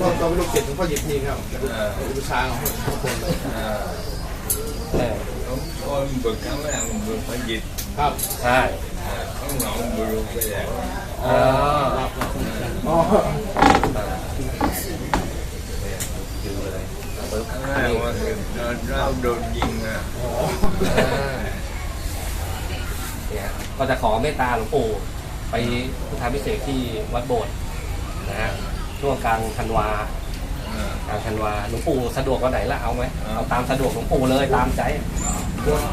ก็ก็ไม่รู้เกียรติหลวงพ่อหยิบทีครับอุปชาของทุกคนเลยเออ con bực cái mấy thằng bực phải dịch ครับใช่ có ngọn bực luôn bây giờ อ๋ออ๋อดูเลยปึ๊บ cái này mà thì nó nó đồ nhìn à อ่าเนี่ยก็จะขอเมตตาหลวงปู่ไปพุทธาพิเศษที่วัดโบสถ์ ช่วงกลางธันวา à. กลางธันวาหลวงปู่สะดวกวันไหนละเอาไหมเอาตามสะดวกหลวงปู่เลยตามใจ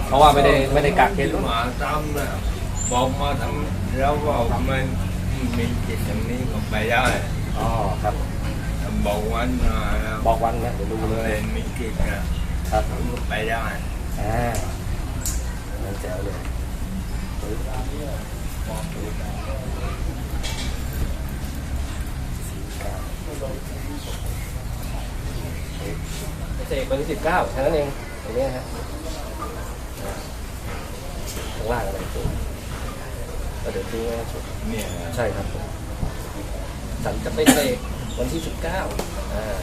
เพราะว่าไม่ได้ไม่ได้กักเกณฑ์ chứ mà tâm nè một mà thằng rau vào mình mình chỉ thằng ní một bài đó này อ๋อครับ một anh บอกวันนะเดี๋ยวดูเลย lên mình kịp nè ครับ một bài đó này อ่านั่นแจ๋วเลย ปึ๊บเสกวันที่สิบเก้าแค่นั้นเองตรงนี้ฮะข้างล่างอะไรตัวก็เดี๋ยวดูว่าชุด nè ใช่ครับผมฉันจะไปเตะวันที่19อ่า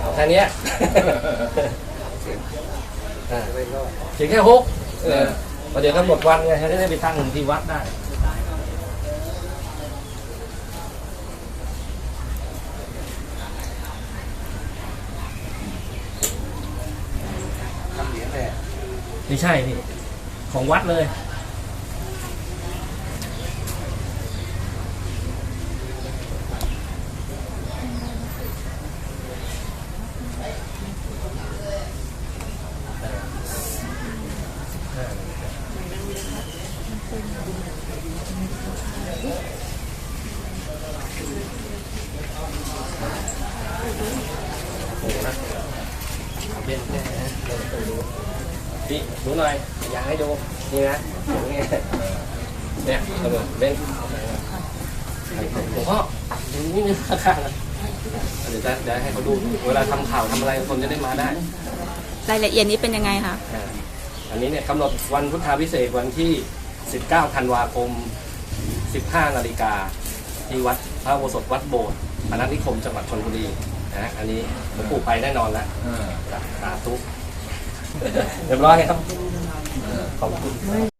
เอาแค่เนี้ยอ่าถึงแค่หกเออประเดี๋ยวกำหนดวันไงจะได้ไปตั้งที่วัดได้ ทำเหรียญแหละ ไม่ใช่พี่ของวัดเลยโอ้ โหนะเอาเบนแน่นะเดี๋ยวไปดูพี่ดูหน่อย อยากให้ดูนี่นะอย่างเงี้ยเนี่ยเอาเลยเบนหลวงพ่อดูนี่นึงข้างๆนะเดี๋ยวจะเดี๋ยวให้เขาดูเวลาทำข่าวทำอะไรคนจะได้มาได้รายละเอียดนี้เป็นยังไงคะอ่าอันนี้เนี่ยกำหนดวันพุทธาพิเศษกวันที่ 19 ธันวาคม 15 นาฬิกาที่วัดพระอุโบสถวัดโบสถ์พนัสนิคมจังหวัดชลบุรีนะอันนี้หลวงปู่ไปแน่นอนแล้ว à. สาธุ เรียบร้อยครับขอบคุณ